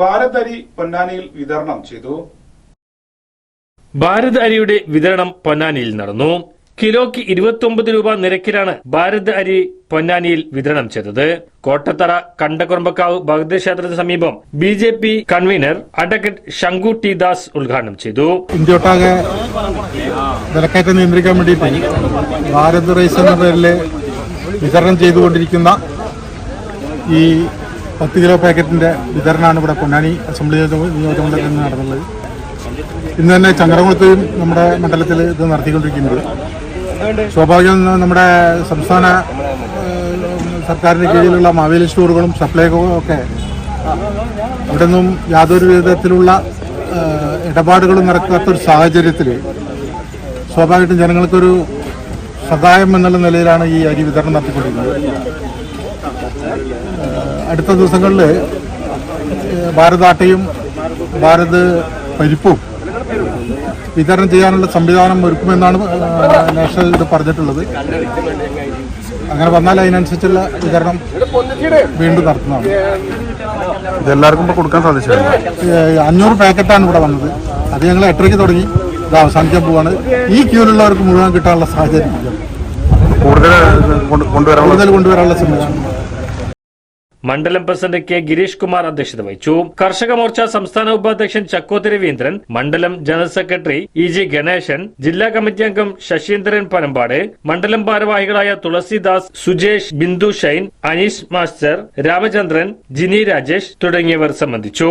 ഭാരത് അരി പൊന്നാനിയിൽ വിതരണം ചെയ്തു. ഭാരത് അരിയുടെ വിതരണം പൊന്നാനിയിൽ നടന്നു. കിലോയ്ക്ക് ഇരുപത്തി രൂപ നിരക്കിലാണ് ഭാരത് അരി പൊന്നാനിയിൽ വിതരണം ചെയ്തത്. കോട്ടത്തറ കണ്ടകുറമ്പക്കാവ് ഭഗവതി ക്ഷേത്രത്തിന് സമീപം B J P convener advocate Shanku T Das ഉദ്ഘാടനം ചെയ്തു. ഇന്ത്യയൊട്ടാകെ വിലക്കയറ്റം നിയന്ത്രിക്കാൻ വേണ്ടിയിട്ട് ഭാരത് റൈസ് എന്ന പേരിൽ വിതരണം ചെയ്തുകൊണ്ടിരിക്കുന്ന ഈ പത്ത് കിലോ പാക്കറ്റിന്റെ വിതരണമാണ് ഇവിടെ പൊന്നാനി അസംബ്ലി നിയോജക- നിയോജകമണ്ഡലത്തിൽ നിന്ന് നടന്നുള്ളത്. ഇന്ന് തന്നെ ചങ്ങരകുളത്തും നമ്മുടെ മണ്ഡലത്തിൽ ഇത് നടത്തിക്കൊണ്ടിരിക്കുന്നത് സ്വാഭാവികം നമ്മുടെ സംസ്ഥാന സർക്കാരിന് കീഴിലുള്ള മാവേലി സ്റ്റോറുകളും സപ്ലൈകളും ഒക്കെ ഇവിടെ നിന്നും യാതൊരു വിധത്തിലുള്ള ഇടപാടുകളും നടക്കാത്തൊരു സാഹചര്യത്തിൽ സ്വാഭാവികമായിട്ടും ജനങ്ങൾക്കൊരു സഹായം എന്നുള്ള നിലയിലാണ് ഈ അരി വിതരണം നടത്തിക്കൊണ്ടിരിക്കുന്നത്. അടുത്ത ദിവസങ്ങളിൽ ഭാരത് ആട്ടയും ഭാരത് പരിപ്പും വിതരണം ചെയ്യാനുള്ള സംവിധാനം ഒരുക്കുമെന്നാണ് നാഷണൽ ഇത് പറഞ്ഞിട്ടുള്ളത്. അങ്ങനെ വന്നാൽ അതിനനുസരിച്ചുള്ള വിതരണം വീണ്ടും നടത്തുന്നതാണ്. ഇതെല്ലാവർക്കും ഇപ്പോൾ കൊടുക്കാൻ സാധിച്ചു ഏഹ് അഞ്ഞൂറ് പാക്കറ്റാണ് ഇവിടെ വന്നത്. അത് ഞങ്ങൾ എട്ടരയ്ക്ക് തുടങ്ങി. ഇത് അവസാനിക്കാൻ പോവാണ്. ഈ ക്യൂലുള്ളവർക്ക് മുഴുവൻ കിട്ടാനുള്ള സാഹചര്യം കൂടുതൽ കൊണ്ടുവരാനുള്ള കൂടുതൽ കൊണ്ടുവരാനുള്ള സംവിധാനം. മണ്ഡലം പ്രസിഡന്റ് കെ ഗിരീഷ് കുമാർ അധ്യക്ഷത വഹിച്ചു. കർഷക മോർച്ച സംസ്ഥാന ഉപാധ്യക്ഷൻ ചക്കോത്തി രവീന്ദ്രൻ മണ്ഡലം general secretary E G Ganeshan ജില്ലാ കമ്മിറ്റി അംഗം ശശീന്ദ്രൻ പനമ്പാട് മണ്ഡലം ഭാരവാഹികളായ തുളസിദാസ് സുജേഷ് ബിന്ദു ഷൈൻ അനീഷ് മാസ്റ്റർ രാമചന്ദ്രൻ ജിനി രാജേഷ് തുടങ്ങിയവർ സംബന്ധിച്ചു.